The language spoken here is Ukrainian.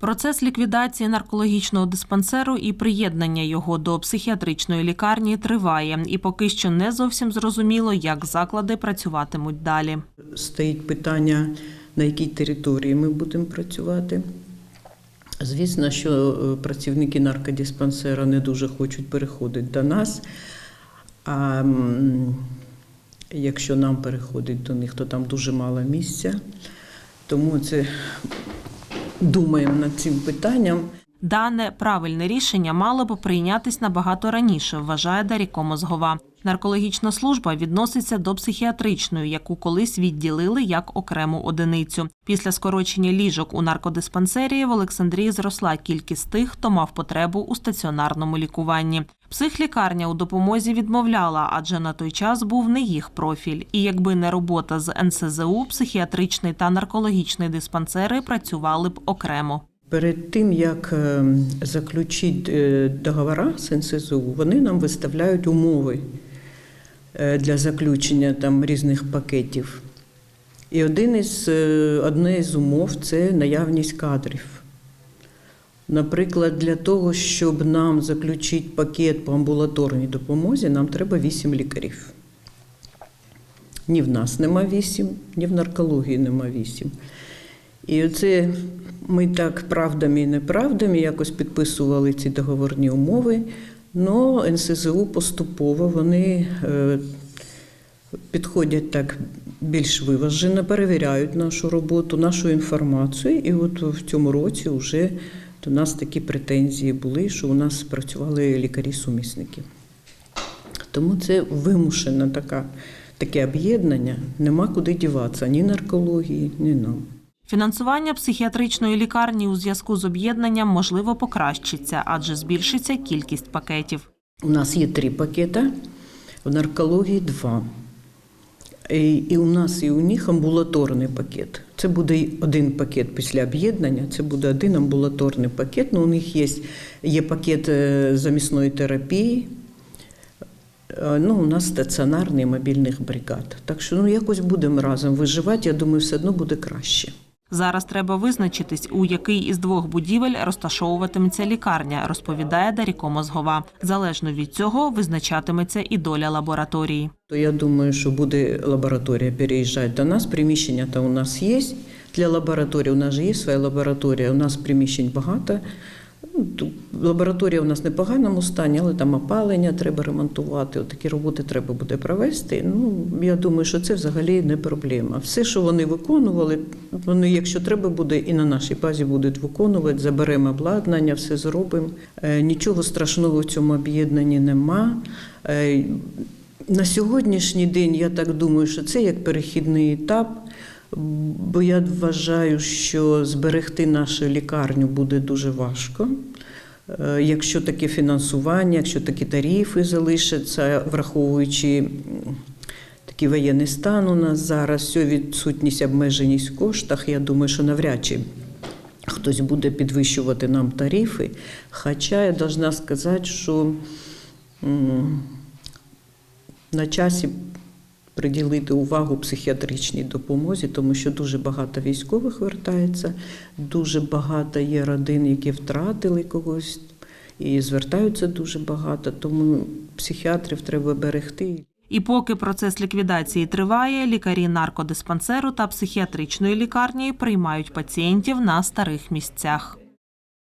Процес ліквідації наркологічного диспансеру і приєднання його до психіатричної лікарні триває, і поки що не зовсім зрозуміло, як заклади працюватимуть далі. Стоїть питання, на якій території ми будемо працювати. Звісно, що е, працівники наркодиспансера не дуже хочуть переходити до нас. А якщо нам переходить до них, то там дуже мало місця. Тому це думаємо над цим питанням. Дане правильне рішення мало б прийнятись набагато раніше, вважає Даріко Мозгова. Наркологічна служба відноситься до психіатричної, яку колись відділили як окрему одиницю. Після скорочення ліжок у наркодиспансерії в Олександрії зросла кількість тих, хто мав потребу у стаціонарному лікуванні. Психлікарня у допомозі відмовляла, адже на той час був не їх профіль. І якби не робота з НСЗУ, психіатричний та наркологічний диспансери працювали б окремо. Перед тим, як е, заключити е, договори з НСЗУ, вони нам виставляють умови е, для заключення там різних пакетів. І один із, одне із умов це наявність кадрів. Наприклад, для того, щоб нам заключити пакет по амбулаторній допомозі, нам треба 8 лікарів. Ні в нас нема 8, ні в наркології нема 8. І оце ми так правдами і неправдами якось підписували ці договорні умови. Но НСЗУ поступово вони е, підходять так більш виважено, перевіряють нашу роботу, нашу інформацію. І от в цьому році вже до нас такі претензії були, що у нас працювали лікарі-сумісники. Тому це вимушена така, таке об'єднання, нема куди діватися ні наркології, ні нам. Фінансування психіатричної лікарні у зв'язку з об'єднанням можливо покращиться, адже збільшиться кількість пакетів. У нас є три пакети, в наркології два. І, у нас і у них амбулаторний пакет. Це буде один пакет після об'єднання, це буде один амбулаторний пакет. Ну, у них є, є пакет е, замісної терапії. Е, Ну, у нас стаціонарний мобільних бригад. Так що ну, якось будемо разом виживати, я думаю, все одно буде краще. Зараз треба визначитись, у який із двох будівель розташовуватиметься лікарня, розповідає Даріко Мозгова. Залежно від цього визначатиметься і доля лабораторії. То я думаю, що буде лабораторія переїжджати до нас. Приміщення то у нас є для лабораторії. У нас же є своя лабораторія. У нас приміщень багато. Лабораторія у нас в непоганому стані, але там опалення треба ремонтувати. Такі роботи треба буде провести. Ну я думаю, що це взагалі не проблема. Все, що вони виконували, вони, якщо треба буде, і на нашій базі будуть виконувати. Заберемо обладнання, все зробимо. Е, Нічого страшного в цьому об'єднанні нема. Е, на сьогоднішній день я так думаю, що це як перехідний етап, бо я вважаю, що зберегти нашу лікарню буде дуже важко. Е, Якщо таке фінансування, якщо такі тарифи залишаться, враховуючи такий воєнний стан у нас зараз, всю відсутність обмеженість в коштах, я думаю, що навряд чи хтось буде підвищувати нам тарифи. Хоча я должна сказати, що на часі приділити увагу психіатричній допомозі, тому що дуже багато військових вертається, дуже багато є родин, які втратили когось, і звертаються дуже багато. Тому психіатрів треба берегти. І поки процес ліквідації триває, лікарі наркодиспансеру та психіатричної лікарні приймають пацієнтів на старих місцях.